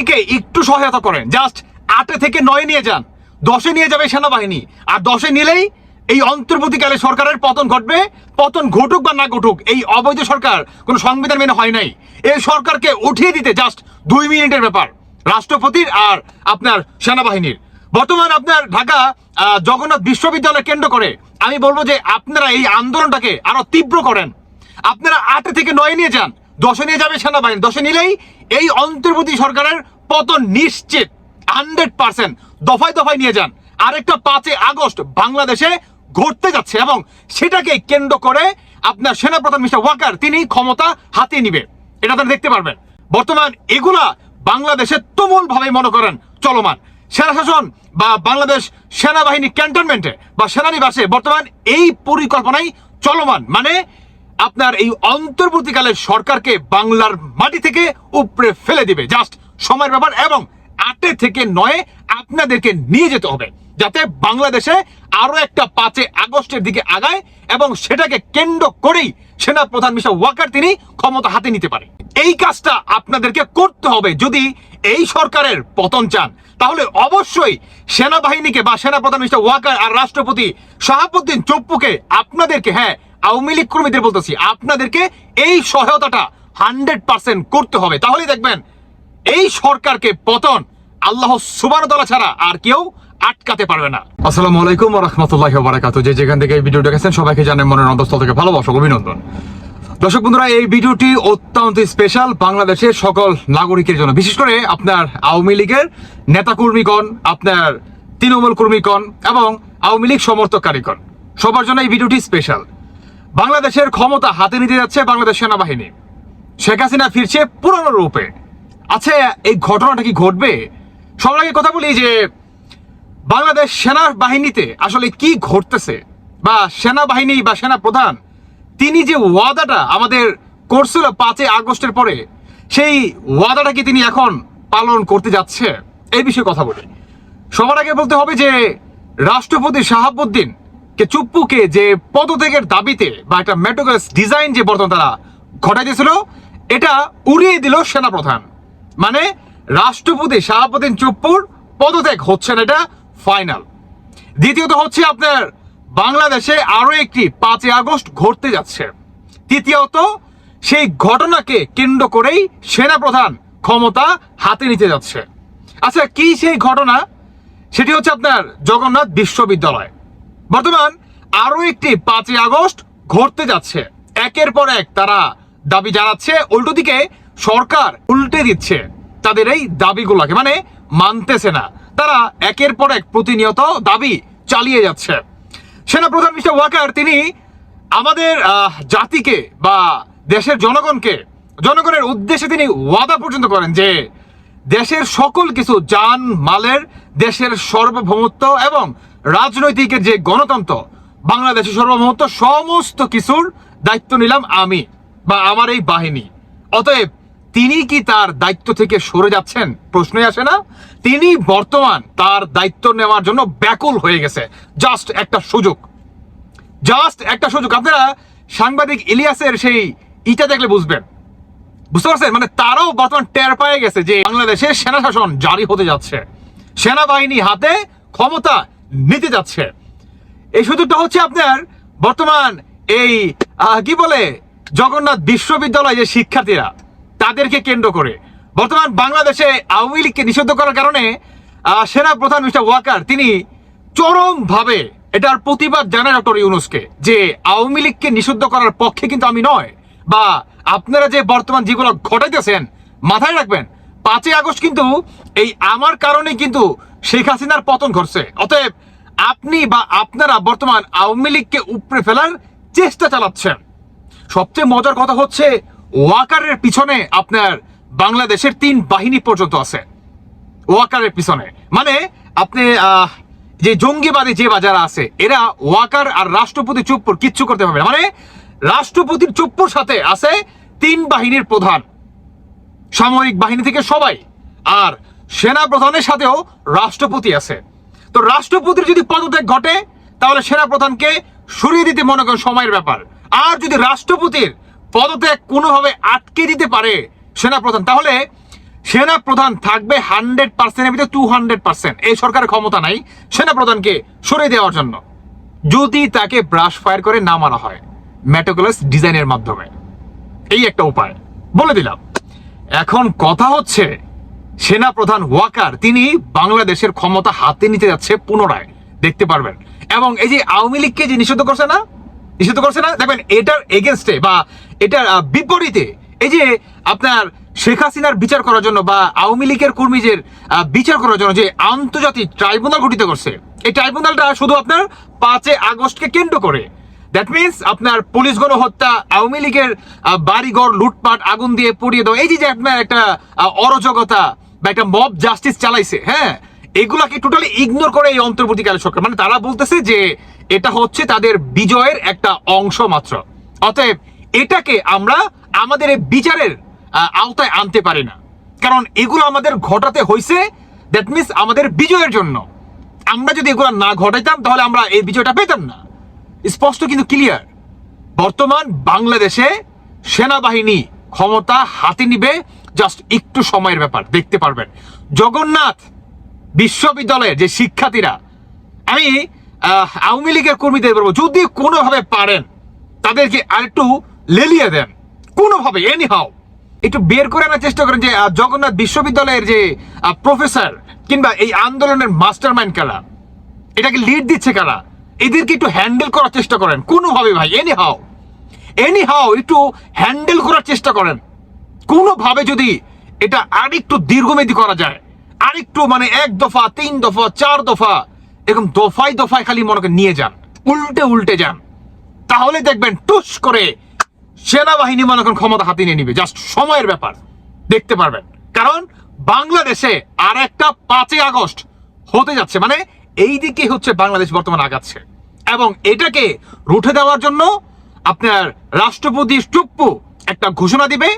সেনাবাহিনীকে একটু সহায়তা করেন। জাস্ট আটে থেকে নয় নিয়ে যান। দশে নিয়ে যাবে সেনাবাহিনী। আর দশে নিলেই এই অন্তর্বর্তীকালে সরকারের পতন ঘটবে। পতন ঘটুক বা না ঘটুক, এই অবৈধ সরকার কোনো সংবিধান মেনে হয় নাই। এই সরকারকে উঠিয়ে দিতে জাস্ট দুই মিনিটের ব্যাপার। রাষ্ট্রপতির আর আপনার সেনাবাহিনীর। বর্তমান আপনার ঢাকা জগন্নাথ বিশ্ববিদ্যালয় কেন্দ্র করে আমি বলব যে আপনারা এই আন্দোলনটাকে আরও তীব্র করেন। আপনারা আটে থেকে নয় নিয়ে যান। দশে নিয়ে যাবে সেনাবাহিনী। দশে নিলেই এই অন্তর্বর্তী সরকারের পতন নিশ্চিত। হান্ড্রেড পার্সেন্ট দফায় দফায় নিয়ে যান। আরেকটা পাঁচই আগস্ট বাংলাদেশে ঘটতে যাচ্ছে এবং সেটাকে কেন্দ্র করে আপনার সেনাপ্রধান মিস্টার ওয়াকার, তিনি ক্ষমতা হাতিয়ে নিবে। এটা আপনারা দেখতে পারবেন। বর্তমান এগুলা বাংলাদেশে তুমুল ভাবে মনে করেন চলমান। সেনা শাসন বা বাংলাদেশ সেনাবাহিনী ক্যান্টনমেন্টে বা সেনানিবাসে বর্তমান এই পরিকল্পনাই চলমান। মানে আপনার এই অন্তর্বর্তীকালে সরকারকে বাংলার মাটি থেকে উপরে ফেলে দিবে। জাস্ট সময়ের ব্যাপার এবং আটে থেকে নয়ে আপনাদেরকে নিয়ে যেতে হবে, যাতে বাংলাদেশে আরও একটা পাঁচে আগস্টের দিকে আগায় এবং সেটাকে কেন্দ্র করেই সেনা প্রধান মিস্টার ওয়াকার তিনি ক্ষমতা হাতে নিতে পারে। এই কাজটা আপনাদেরকে করতে হবে যদি এই সরকারের পতন চান। তাহলে অবশ্যই সেনাবাহিনীকে বা সেনা প্রধান মিস্টার ওয়াকার আর রাষ্ট্রপতি শাহাবুদ্দিন চপ্পুকে আপনাদেরকে হ্যাঁ আওয়ামী লীগ কর্মীদের বলতেছি, আপনাদেরকে এই সহায়তাটা হান্ড্রেড পার্সেন্ট করতে হবে। তাহলেই দেখবেন, এই সরকারকে পতন আল্লাহ সুবানতলা ছাড়া আর কেউ আটকাতে পারবে না। আসসালামু আলাইকুম রহমতুল্লাহ বারাকাতু যে যেখান থেকে এই ভিডিও দেখেছেন, সবাইকে জানেন মনের অন্তঃস্থল থেকে ভালোবাসা অভিনন্দন। দর্শক বন্ধুরা, এই ভিডিওটি অত্যন্ত স্পেশাল বাংলাদেশের সকল নাগরিকের জন্য। বিশেষ করে আপনার আওয়ামী লীগের নেতাকর্মীগণ, আপনার তৃণমূল কর্মীগণ এবং আওয়ামী লীগ সমর্থককারীগণ। সবার জন্য এই ভিডিওটি স্পেশাল বাংলাদেশের ক্ষমতা হাতে নিতে যাচ্ছে বাংলাদেশ সেনাবাহিনী। শেখ হাসিনা ফিরছে পুরনো রূপে। আচ্ছা এই ঘটনাটা কি ঘটবে? সবার আগে কথা বলি যে বাংলাদেশ সেনা বাহিনীতে আসলে কি ঘটতেছে? বা সেনাবাহিনী বা সেনা প্রধান তিনি যে ওয়াদাটা আমাদের করছিল পাঁচই আগস্টের পরে, সেই ওয়াদাটা কি তিনি এখন পালন করতে যাচ্ছে? এই বিষয়ে কথা বলি। সবার আগে বলতে হবে যে রাষ্ট্রপতি শাহাবুদ্দিন কে চুপ্পুকে যে পদত্যাগের দাবিতে বা একটা মেটোগাস ডিজাইন যে বর্তমান তারা ঘটাই দিয়েছিল এটা উড়িয়ে দিল সেনাপ্রধান। মানে রাষ্ট্রপতি শাহাবুদ্দিন চুপ্পুর পদত্যাগ হচ্ছে না, এটা ফাইনাল। দ্বিতীয়ত হচ্ছে আপনার বাংলাদেশে আরও একটি পাঁচই আগস্ট ঘটতে যাচ্ছে। তৃতীয়ত, সেই ঘটনাকে কেন্দ্র করেই সেনাপ্রধান ক্ষমতা হাতে নিতে যাচ্ছে। আচ্ছা কি সেই ঘটনা? সেটি হচ্ছে আপনার জগন্নাথ বিশ্ববিদ্যালয়। বর্তমান আরও একটি পাঁচই আগস্ট ঘটতে যাচ্ছে। একের পর এক তারা দাবি জানাচ্ছে, উল্টো দিকে সরকার উল্টে দিচ্ছে। তাদের এই দাবিগুলোকে মানে মানতেছে না। তারা একের পর এক প্রতিনিয়ত দাবি চালিয়ে যাচ্ছে। সেনা সেনাপ্রধান মিস্টার ওয়াকার, তিনি আমাদের জাতিকে বা দেশের জনগণকে, জনগণের উদ্দেশ্যে তিনি ওয়াদা পর্যন্ত করেন যে দেশের সকল কিছু যান মালের দেশের সার্বভৌমত্ব এবং রাজনৈতিকের যে গণতন্ত্র, বাংলাদেশের সার্বভৌমত্ব সমস্ত কিছুর দায়িত্ব নিলাম আমি বা আমার এই বাহিনী। অতএব তিনি কি তার দায়িত্ব থেকে সরে যাচ্ছেন? প্রশ্নই আসে না। তিনি বর্তমান তার দায়িত্ব নেওয়ার জন্য ব্যাকুল হয়ে গেছে। জাস্ট একটা সুযোগ। জাস্ট একটা সুযোগ। আপনারা সাংবাদিক ইলিয়াসের সেই ইটা দেখলে বুঝবেন। বুঝতে পারছেন? মানে তারাও বর্তমান টের পেয়ে গেছে যে বাংলাদেশে সেনা শাসন জারি হতে যাচ্ছে। সেনাবাহিনী হাতে ক্ষমতা নিতে যাচ্ছে। এই সুযোগটা হচ্ছে আপনার বর্তমান এই কি বলে, জগন্নাথ বিশ্ববিদ্যালয় যে শিক্ষার্থীরা, তাদেরকে কেন্দ্র করে। বর্তমান বাংলাদেশে আওয়ামী লীগকে নিষিদ্ধ করার কারণে সেনা প্রধান মিস্টার ওয়াকার, তিনি চরমভাবে এটার প্রতিবাদ জানায় ডক্টর ইউনুসকে যে আওয়ামী লীগকে নিষিদ্ধ করার পক্ষে কিন্তু আমি নয়। বা আপনারা যে বর্তমান যেগুলো ঘটাইতেছেন, মাথায় রাখবেন, পাঁচই আগস্ট কিন্তু এই আমার কারণে কিন্তু শেখ হাসিনার পতন ঘটছে। অতএব আপনি বা আপনারা বর্তমান আওয়ামী লীগকে উপড়ে ফেলার চেষ্টা চালাচ্ছেন। সবচেয়ে মজার কথা হচ্ছে, ওয়াকারের পিছনে আপনার বাংলাদেশের তিন বাহিনী পর্যন্ত আছে। ওয়াকারের পিছনে। মানে আপনি যে জঙ্গিবাদী যে বাজারা আছে, এরা ওয়াকার আর রাষ্ট্রপতি চুপ্পুর কিচ্ছু করতে পারবে মানে রাষ্ট্রপতির চুপ্পুর সাথে আছে তিন বাহিনীর প্রধান। সামরিক বাহিনী থেকে সবাই। আর সেনা প্রধানের সাথেও রাষ্ট্রপতি আছে। তো রাষ্ট্রপতির যদি পদত্যাগ ঘটে, তাহলে সেনা প্রধানকে সরিয়ে দিতে মনে করেন সময়ের ব্যাপার। আর যদি রাষ্ট্রপতির পদত্যাগ কোনোভাবে আটকে দিতে পারে সেনা প্রধান তাহলে সেনা প্রধান থাকবে হান্ড্রেড পার্সেন্টের ভিতরে টু হান্ড্রেড পার্সেন্ট এই সরকারের ক্ষমতা নাই সেনা প্রধানকে সরিয়ে দেওয়ার জন্য। যদি তাকে ব্রাশ ফায়ার করে না মারা হয় ম্যাটোকুলাস ডিজাইনের মাধ্যমে। এই একটা উপায়। বলে দিলাম। এখন কথা হচ্ছে সেনা প্রধান ওয়াকার, তিনি বাংলাদেশের ক্ষমতা হাতে নিতে যাচ্ছে পুনরায়। দেখতে পারবেন। এবং এই যে আওয়ামী লীগকে যে নিষিদ্ধ করছে না? নিষিদ্ধ করছে না? দেখবেন, এটার এগেনস্টে বা এটার বিপরীতে এই যে আপনার শেখ হাসিনার বিচার করার জন্য বা আওয়ামী লীগের কর্মীদের বিচার করার জন্য যে আন্তর্জাতিক ট্রাইব্যুনাল গঠিত করছে, এই ট্রাইব্যুনালটা শুধু আপনার পাঁচে আগস্টকে কেন্দ্র করে। দ্যাট মিনস আপনার পুলিশ গণহত্যা, আওয়ামী লীগের বাড়িঘর, লুটপাট, আগুন দিয়ে পুড়িয়ে দেওয়া, এই যে আপনার একটা অরাজকতা বা একটা মব জাস্টিস চালাইছে হ্যাঁ? এগুলাকে টোটালি ইগনোর করে এই অন্তর্বর্তীকালীন সরকার। মানে তারা বলতেছে যে এটা হচ্ছে তাদের বিজয়ের একটা অংশ মাত্র। অতএব এটাকে আমরা আমাদের এই বিচারের আওতায় আনতে পারি না। কারণ এগুলো আমাদের ঘটাতে হয়েছে দ্যাট মিনস আমাদের বিজয়ের জন্য। আমরা যদি এগুলো না ঘটাইতাম, তাহলে আমরা এই বিজয়টা পেতাম না। স্পষ্ট কিন্তু ক্লিয়ার বর্তমান বাংলাদেশে সেনাবাহিনী ক্ষমতা হাতে নিবে জাস্ট একটু সময়ের ব্যাপার, দেখতে পারবেন। জগন্নাথ বিশ্ববিদ্যালয়ের যে শিক্ষার্থীরা, আমি আওয়ামী লীগের কর্মীদের বলব, যদি কোনোভাবে পারেন, তাদেরকে আরেকটু লেলিয়ে দেন, কোনোভাবে এনি হাও একটু বের করে আনার চেষ্টা করেন যে জগন্নাথ বিশ্ববিদ্যালয়ের যে প্রফেসর কিংবা এই আন্দোলনের মাস্টার মাইন্ড কারা, এটাকে লিড দিচ্ছে কারা, এদেরকে একটু হ্যান্ডেল করার চেষ্টা করেন, কোনোভাবে ভাই এনি হাও এনি হাও একটু হ্যান্ডেল করার চেষ্টা করেন। কোনোভাবে যদি এটা আরেকটু দীর্ঘমেয়াদী করা যায়, আরেকটু মানে এক দফা, তিন দফা, চার দফা, এরকম দফায় দফায় খালি মনে নিয়ে যান, উল্টে উল্টে যান, তাহলে দেখবেন টুস করে সেনাবাহিনী মনে করেন ক্ষমতা হাতে নিয়ে নিবে, জাস্ট সময়ের ব্যাপার, দেখতে পারবেন। কারণ বাংলাদেশে আর একটা পাঁচই আগস্ট হতে যাচ্ছে মানে এই দিকে হচ্ছে বাংলাদেশ বর্তমানে আগাচ্ছে। এবং এটাকে রুখে দেওয়ার জন্য আপনার রাষ্ট্রপতি টুপ্পু একটা ঘোষণা দিবে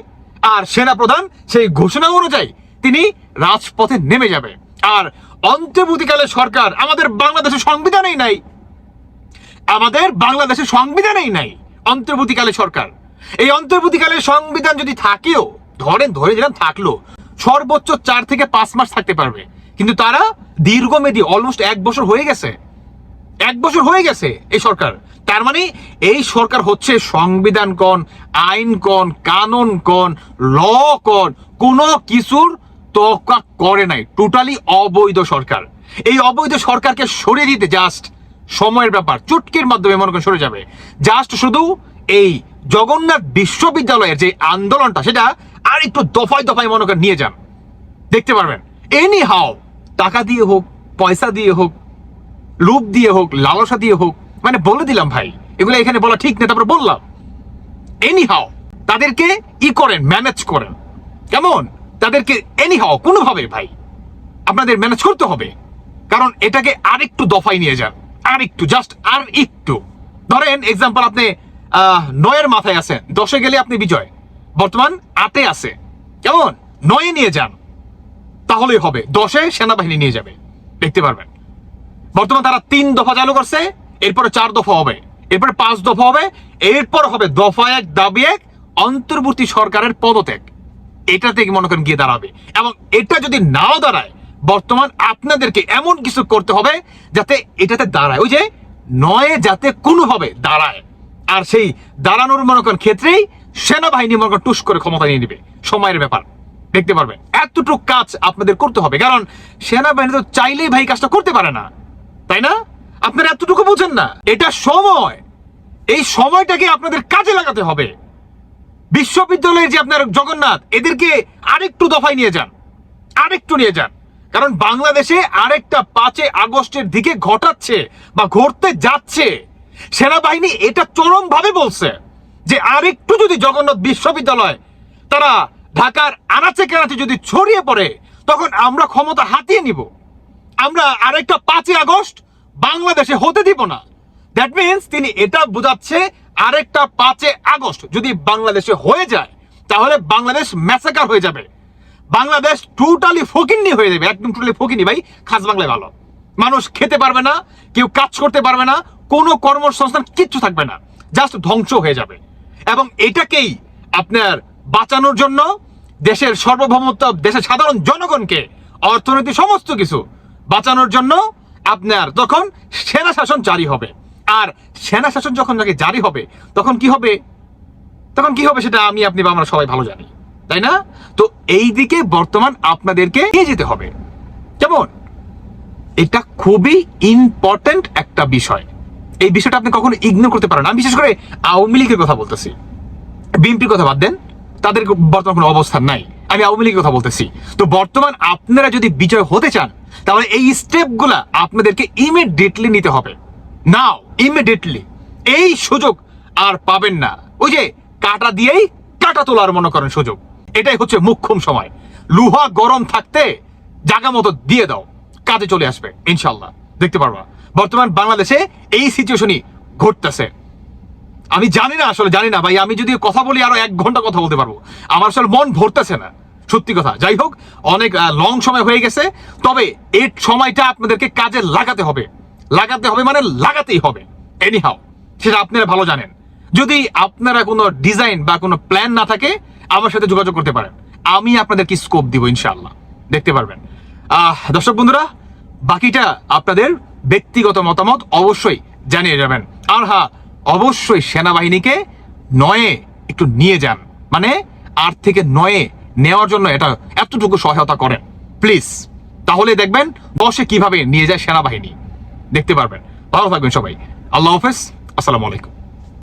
আর সেনা প্রধান সেই ঘোষণা অনুযায়ী তিনি রাজপথে নেমে যাবে। আর অন্তর্বর্তীকালে সরকার আমাদের বাংলাদেশের সংবিধানেই নাই। আমাদের বাংলাদেশের সংবিধানেই নাই অন্তর্বর্তীকালে সরকার। এই অন্তর্বর্তীকালের সংবিধান যদি থাকেও, ধরেন, ধরে দিলাম থাকল, সর্বোচ্চ চার থেকে পাঁচ মাস থাকতে পারবে। কিন্তু তারা দীর্ঘমেয়াদী অলমোস্ট এক বছর হয়ে গেছে। এক বছর হয়ে গেছে এই সরকার। তার মানে এই সরকার হচ্ছে সংবিধান কন, আইন কন, কানুন কন, ল কন, কোনো কিছুর তোকা করে নাই। টোটালি অবৈধ সরকার। এই অবৈধ সরকারকে সরিয়ে দিতে জাস্ট সময়ের ব্যাপার, চুটকির মাধ্যমে মনে করেন সরে যাবে। জাস্ট শুধু এই জগন্নাথ বিশ্ববিদ্যালয়ের যে আন্দোলনটা, সেটা আর একটু দফায় দফায় মনে করেন নিয়ে যান। দেখতে পারবেন। এনি হাও টাকা দিয়ে হোক, পয়সা দিয়ে হোক লোভ দিয়ে হোক, লালসা দিয়ে হোক মানে বলে দিলাম ভাই, এগুলো এখানে বলা ঠিক না, তারপর বললাম। এনি হাও তাদেরকে ই করেন ম্যানেজ করেন। কেমন? তাদেরকে এনি হাও কোনোভাবে ভাই, আপনাদের ম্যানেজ করতে হবে। কারণ এটাকে আরেকটু দফায় নিয়ে যান আর একটু জাস্ট আর একটু ধরেন এক্সাম্পল আপনি নয়ের মাথায় আছেন, দশে গেলে আপনি বিজয়, বর্তমান আটে আছে। কেমন? নয়ে নিয়ে যান, তাহলেই হবে, দশে সেনাবাহিনী নিয়ে যাবে, দেখতে পারবেন। বর্তমান তারা তিন দফা চালু করছে, এরপরে চার দফা হবে। এরপরে পাঁচ দফা হবে, এরপর হবে দফা এক, দাবি এক, অন্তর্বর্তী সরকারের পদত্যাগ। এটা থেকে মনে করেন গিয়ে দাঁড়াবে। এবং এটা যদি নাও দাঁড়ায়, বর্তমান আপনাদেরকে এমন কিছু করতে হবে যাতে এটাতে দাঁড়ায়। ওই যে নয়ে যাতে কোনোভাবে দাঁড়ায়। আর সেই দাঁড়ানোর মনে করেন ক্ষেত্রেই সেনাবাহিনী মনে করেন টুস করে ক্ষমতা নিয়ে নিবে। সময়ের ব্যাপার। দেখতে পারবেন এতটুকু কাজ আপনাদের করতে হবে। কারণ সেনাবাহিনী তো চাইলেই ভাই কাজটা করতে পারে না। তাই না? আপনারা এতটুকু বোঝেন না। এটা সময়। এই সময়টাকে আপনাদের কাজে লাগাতে হবে। বিশ্ববিদ্যালয়ের যে আপনার জগন্নাথ, এদেরকে আরেকটু দফায় নিয়ে যান। আরেকটু নিয়ে যান। কারণ বাংলাদেশে আরেকটা পাঁচে আগস্টের দিকে ঘটাচ্ছে বা ঘটতে যাচ্ছে। সেনাবাহিনী এটা চরমভাবে বলছে যে আরেকটু যদি জগন্নাথ বিশ্ববিদ্যালয় তারা ঢাকার আনাচে কানাচে যদি ছড়িয়ে পড়ে, তখন আমরা ক্ষমতা হাতিয়ে নিব। আমরা আরেকটা পাঁচই আগস্ট বাংলাদেশে হতে দিব না। দ্যাট মিনস তিনি এটা বোঝাচ্ছে আরেকটা পাঁচে আগস্ট। যদি বাংলাদেশে হয়ে যায়, তাহলে বাংলাদেশ ম্যাসাকার হয়ে যাবে। বাংলাদেশ টোটালি ফকিন্নি হয়ে যাবে। একদম টোটালি ফকিনি ভাই, খাস বাংলায় ভালো। মানুষ খেতে পারবে না, কেউ কাজ করতে পারবে না, কোনো কর্মসংস্থান কিচ্ছু থাকবে না। জাস্ট ধ্বংস হয়ে যাবে। এবং এটাকেই আপনার বাঁচানোর জন্য দেশের সার্বভৌমত্ব, দেশের সাধারণ জনগণকে, অর্থনীতি, সমস্ত কিছু বাঁচানোর জন্য আপনার তখন সেনা শাসন জারি হবে। আর সেনা শাসন যখন নাকি জারি হবে, তখন কি হবে? তখন কি হবে সেটা আমি, আপনি বা আমরা সবাই ভালো জানি, তাই না? তো এই দিকে বর্তমান আপনাদেরকে নিয়ে যেতে হবে। কেমন? এটা খুবই ইম্পর্ট্যান্ট একটা বিষয়। এই বিষয়টা আপনি কখনো ইগনোর করতে পারেন আমি বিশেষ করে আওয়ামী লীগের কথা বলতেছি। বিএনপির কথা বাদ দেন। তাদের বর্তমান কোনো অবস্থান নাই। আমি আওয়ামী লীগের কথা বলতেছি। তো বর্তমান আপনারা যদি বিজয় হতে চান, তাহলে এই স্টেপগুলা আপনাদেরকে ইমিডিয়েটলি নিতে হবে। নাও ইমিডিয়েটলি এই সুযোগ আর পাবেন না। ওই যে কাটা দিয়েই কাটা তোলার মনে করেন সুযোগ। এটাই হচ্ছে মুখ্যম সময়। লুহা গরম থাকতে জায়গা মতো দিয়ে দাও। কাজে চলে আসবে ইনশাল্লাহ দেখতে পারবা। বর্তমান বাংলাদেশে এই সিচুয়েশনই ঘটতেছে। আমি জানি না আসলে, জানি না ভাই, আমি যদি কথা বলি আরও এক ঘণ্টা কথা বলতে পারব। আমার আসলে মন ভরতেছে না, সত্যি কথা। যাই হোক, অনেক লং সময় হয়ে গেছে, তবে এই সময়টা আপনাদেরকে কাজে লাগাতে হবে। লাগাতে হবে মানে লাগাতেই হবে এনি হাও সেটা আপনারা ভালো জানেন। যদি আপনারা কোনো ডিজাইন বা কোনো প্ল্যান না থাকে, আমার সাথে যোগাযোগ করতে পারেন। আমি আপনাদেরকে স্কোপ দিব ইনশাল্লাহ দেখতে পারবেন। দর্শক বন্ধুরা, বাকিটা আপনাদের ব্যক্তিগত মতামত অবশ্যই জানিয়ে যাবেন। আর হ্যাঁ অবশ্যই সেনাবাহিনীকে নয়ে একটু নিয়ে যান। মানে আট থেকে নয়ে নেওয়ার জন্য এটা এতটুকু সহায়তা করেন। প্লিজ তাহলে দেখবেন দশে কীভাবে নিয়ে যায় সেনাবাহিনী। দেখতে পারবেন। ভালো থাকবেন সবাই। আল্লাহ হাফেজ। আসসালামু আলাইকুম।